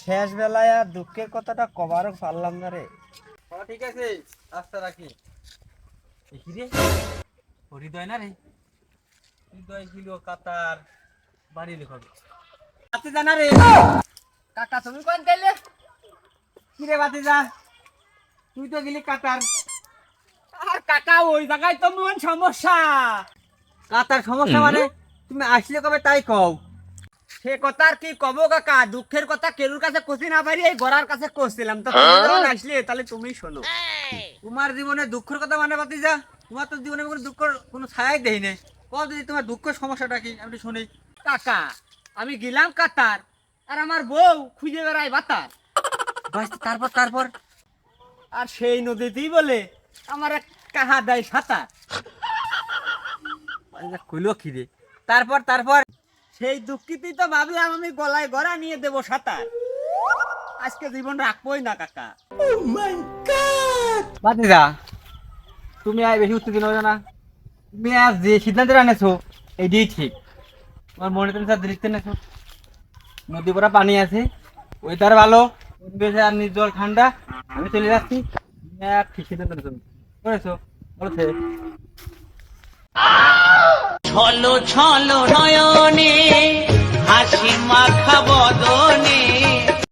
শেষ বেলায় আর দুঃখের কথাটা কবারও পারলাম না রে। ঠিক আছে রাস্তা রাখি। দেখি রে হৃদয় না রে? হৃদয় ছিল কাতার বাড়ি লেখাবে বাতি জানা রে। কাকা তুমি কোন গেলে? কি রে বাতি যা? তুই তো গেলি কাতার। আর কাকা ওই জায়গায় তো মন সমস্যা। কাতার সমস্যা মানে? তুমি আসলে কবে তাই কও? সে কথা আর কি কব কাকা? দুঃখের কথা কেরুর কাছে কষি না পারি এই গড়ার কাছে কষছিলাম। তো তুমি আসলে তাহলে তুমি শোনো। তোমার জীবনে দুঃখের কথা মানে বাতিজা তোমার তো জীবনে কোনো দুঃখ কোনো ছায়াই দেই যদি তোমার সমস্যাটা কি আমি শুনি। কাকা আমি গেলাম কাতার আর আমার বউ খুঁজে বেড়ায় বাতার। বাস তারপর তারপর? আর সেই নদীতেই বলে আমার এক কাহা দেয় সাঁতার কইলো কি রে? তারপর তারপর? সেই দুঃখিতেই তো ভাবলাম আমি গলায় গড়া নিয়ে দেব সাঁতার। আজকে জীবন রাখবোই না কাকা। বাতিজা তুমি আর বেশি উত্তেজিত হও না। তুমি আজ যে সিদ্ধান্ত আনেছো এটাই ঠিক। তোমার মনে তুমি স্যার দৃষ্টি নেছো নদী পরা পানি আছে ওয়েদার ভালো পরিবেশে আর নির্জল ঠান্ডা আমি চলে যাচ্ছি। তুমি আর ঠিক সিদ্ধান্ত নেছো করেছ বলেছে। ছলো ছলো নয়নে হাসি মাখাবো